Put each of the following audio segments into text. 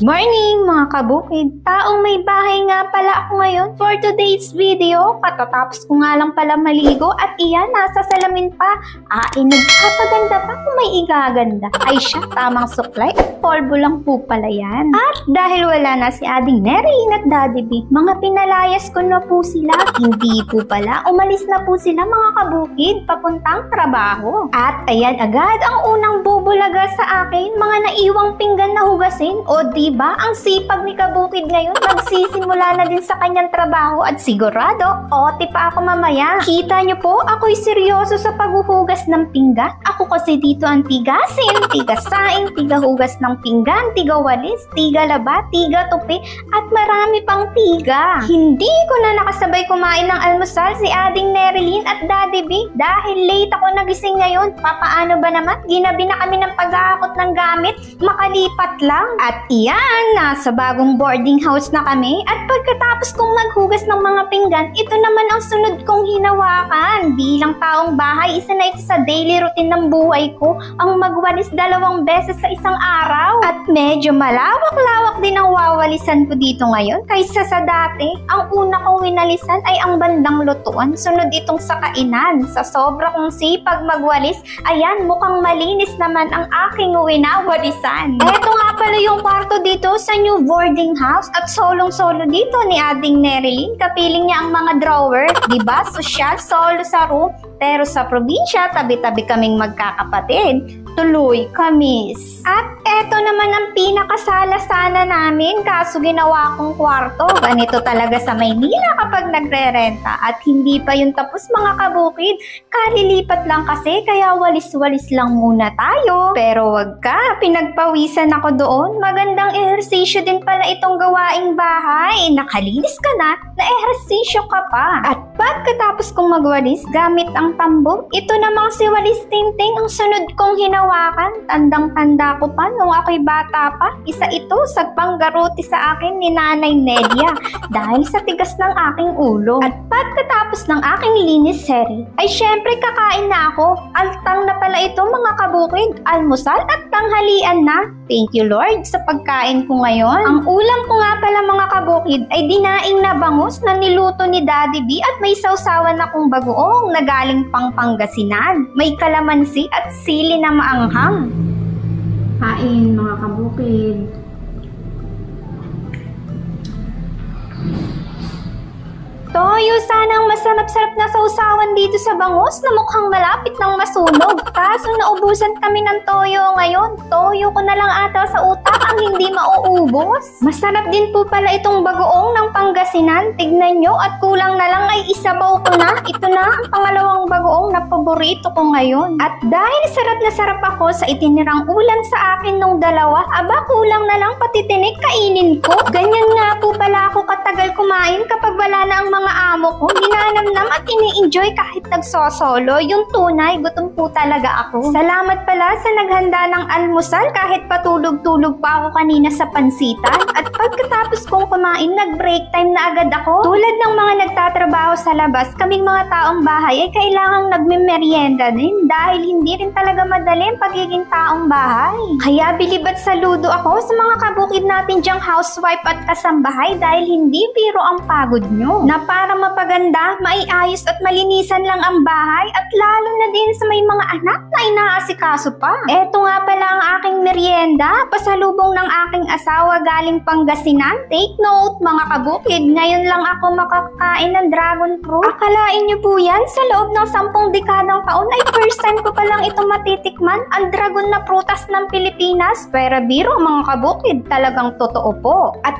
Morning mga kabukid! Taong may bahay nga pala ako ngayon for today's video. Katatapos ko nga lang pala maligo at iyan, nasa salamin pa. Ah, eh, nagpapaganda pa kung may igaganda. Ay siya, tamang suklay at polvo lang po pala yan. At dahil wala na si Ading Nerilyn at Daddy B, mga pinalayas ko na po sila. Hindi po pala, umalis na po sila mga kabukid papuntang trabaho. At ayan agad ang unang bubulaga sa akin, mga naiwang pinggan na hugasin. O ba ang sipag ni kabukid ngayon, magsisimula na din sa kanyang trabaho at sigurado, ote pa ako mamaya. Kita niyo po, ako'y seryoso sa paghuhugas ng pinggan. Ako kasi dito ang tigasin, tigasaing, tigahugas ng pinggan, tigawalis, tiga laba, tiga tupi, at marami pang tiga. Hindi ko na nakasabay kumain ng almusal si Ading Nerilyn at Daddy B dahil late ako nagising ngayon. Papaano ba naman? Ginabi na kami ng pag-aakot ng gamit, makalipat lang. At iyan, nasa bagong boarding house na kami at pagkatapos kong maghugas ng mga pinggan, ito naman ang sunod kong hinawakan. Bilang taong bahay, isa na ito sa daily routine ng buhay ko, ang magwalis dalawang beses sa isang araw. At medyo malawak-lawak din ang wawalisan ko dito ngayon kaysa sa dati. Ang una kong winalisan ay ang bandang lutuan, sunod itong sa kainan. Sa sobra kong sipag magwalis, ayan, mukhang malinis naman ang aking winawalisan. Eto nga pala yung kwarto dito sa new boarding house at solong-solo dito ni Ading Nerilyn. Kapiling niya ang mga drawer, di ba? Sosyal, solo sa room. Pero sa probinsya, tabi-tabi kaming magkakapatid. Tuloy, kamis. At eto naman ang pinakasala sana namin kaso ginawa kong kwarto. Ganito talaga sa Maynila kapag nagre-renta. At hindi pa yun tapos mga kabukid. Kalilipat lang kasi kaya walis-walis lang muna tayo. Pero wag ka, pinagpawisan ako doon. Magandang ehersisyo din pala itong gawaing bahay. Nakalinis ka na, na-ehersisyo ka pa. At pagkatapos kong magwalis gamit ang tambog, ito namang si Walis Tingting ang sunod kong hinawakan. Tandang-tanda ko pa nung ako'y bata pa. Isa ito sa panggaruti sa akin ni Nanay Nelia dahil sa tigas ng aking ulo. At pagkatapos ng aking linis seri, ay syempre kakain na ako. Altang na pala ito mga kabukid, almusal at tanghalian na. Thank you Lord sa pagkain ko ngayon. Ang ulam ko nga pala mga kabukid ay dinaing na bangus na niluto ni Daddy B at may sausawan akong bagoong na galing pang Pangasinan. May kalamansi at sili na maanghang. Kain mga kabukid. Toyo, sana ang masarap-sarap na sausawan dito sa bangus na mukhang malapit ng masunog. Kaso naubusan kami ng toyo ngayon. Toyo ko na lang ata sa utak ang hindi mauubos. Masarap din po pala itong bagoong ng Pangasinan. Tignan nyo at kulang na lang ay isabaw ko na. Ito na ang pangalawang bagoong na paborito ko ngayon. At dahil sarap na sarap ako sa itinirang ulam sa akin nung dalawa, aba kulang na lang pati tinik kainin ko. Ganyan nga po pala ako katagal kumain kapag wala na ang mga amo ko. Ninanamnam at ini-enjoy kahit nagsosolo. Yung tunay, gutom po talaga ako. Salamat pala sa naghanda ng almusal kahit patulog-tulog pa ako kanina sa pansitan. At pagkatapos kong kumain, nag-break time na agad ako. Tulad ng mga nagtatrabaho sa labas, kaming mga taong bahay ay kailangang nagme-merienda din dahil hindi rin talaga madali ang pagiging taong bahay. Kaya bilib at saludo ako sa mga kabukid natin diyang housewife at kasambahay dahil hindi biro ang pagod nyo. Na para mapaganda, maiayos at malinisan lang ang bahay at lalo na din sa may mga anak na inaasikaso pa. Eto nga pala ang aking merienda, pasalubong ng aking asawa galing Pangasinan. Take note mga kabukid, ngayon lang ako makakain ng dragon fruit. Akalain niyo po yan, sa loob ng sampung dekadang taon ay first time ko palang ito matitikman, ang dragon na prutas ng Pilipinas. Pero biro mga kabukid, talagang totoo po. At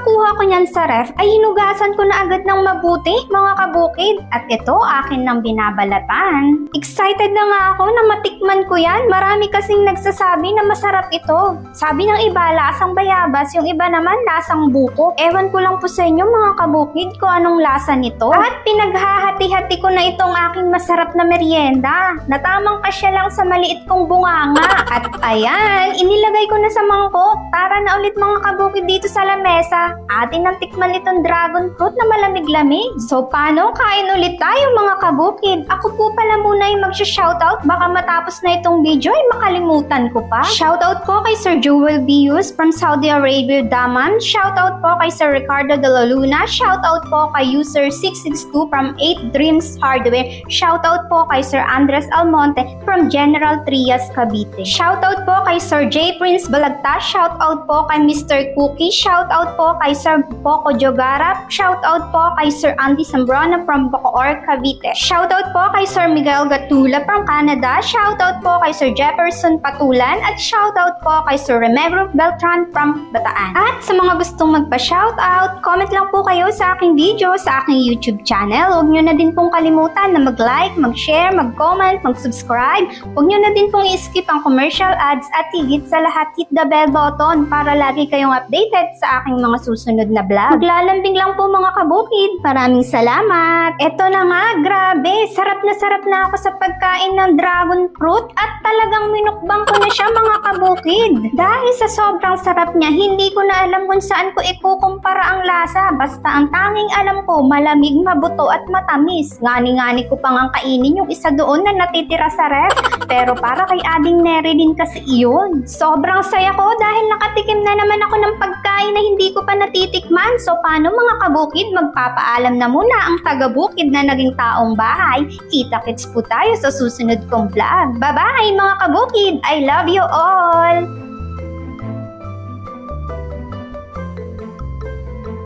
pagkakuha ko niyan sa ref, ay hinugasan ko na agad ng mabuti mga kabukid. At ito akin ng binabalatan. Excited na nga ako na matikman ko yan. Marami kasing nagsasabi na masarap ito. Sabi ng iba, lasang bayabas. Yung iba naman, lasang buko. Ewan ko lang po sa inyo mga kabukid kung anong lasa nito. At pinaghahati-hati ko na itong aking masarap na merienda. Natamang kasya lang sa maliit kong bunganga. At ayan, inilagay ko na sa mangkok. Tara na ulit mga kabukid dito sa lamesa. Atin ang tikman itong dragon fruit na malamig-lamig malamig. So paano? Kain ulit tayo mga kabukid. Ako po pala muna yung magsha-shoutout. Baka matapos na itong video ay makalimutan ko pa. Shoutout po kay Sir Joel Bius from Saudi Arabia, Daman. Shoutout po kay Sir Ricardo de la Luna. Shoutout po kay user 662 from 8 Dreams Hardware. Shoutout po kay Sir Andres Almonte from General Trias, Cavite. Shoutout po kay Sir J. Prince Balagta. Shoutout po kay Mr. Cookie. Shoutout po kay Sir Poco Jogara. Shoutout po kay Sir Andy Zambrano from Bacoor, Cavite. Shoutout po kay Sir Miguel Gatula from Canada. Shoutout po kay Sir Jefferson Patulan. At shoutout po kay Sir Remegro Beltran from Bataan. At sa mga gustong magpa-shoutout, comment lang po kayo sa aking video sa aking YouTube channel. Huwag nyo na din pong kalimutan na mag-like, mag-share, mag-comment, mag-subscribe. Huwag nyo na din pong i-skip ang commercial ads at higit sa lahat hit the bell button para lagi kayong updated sa aking mga susunod na vlog. Maglalambing lang po mga kabukid. Maraming salamat. Eto na nga, grabe. Sarap na sarap na ako sa pagkain ng dragon fruit at talagang minukbang ko na siya mga kabukid. Dahil sa sobrang sarap niya, hindi ko na alam kung saan ko ikukumpara ang lasa. Basta ang tanging alam ko, malamig, mabuto at matamis. Ngani-ngani ko pang ang kainin yung isa doon na natitira sa ref. Pero para kay Ading Neri din kasi iyon. Sobrang saya ko dahil nakatikim na naman ako ng pagkain na hindi ko pa natitikman. So paano mga kabukid, magpapaalam na muna ang taga-bukid na naging taong bahay. Kita-kits po tayo sa susunod kong vlog. Bye-bye mga kabukid! I love you all!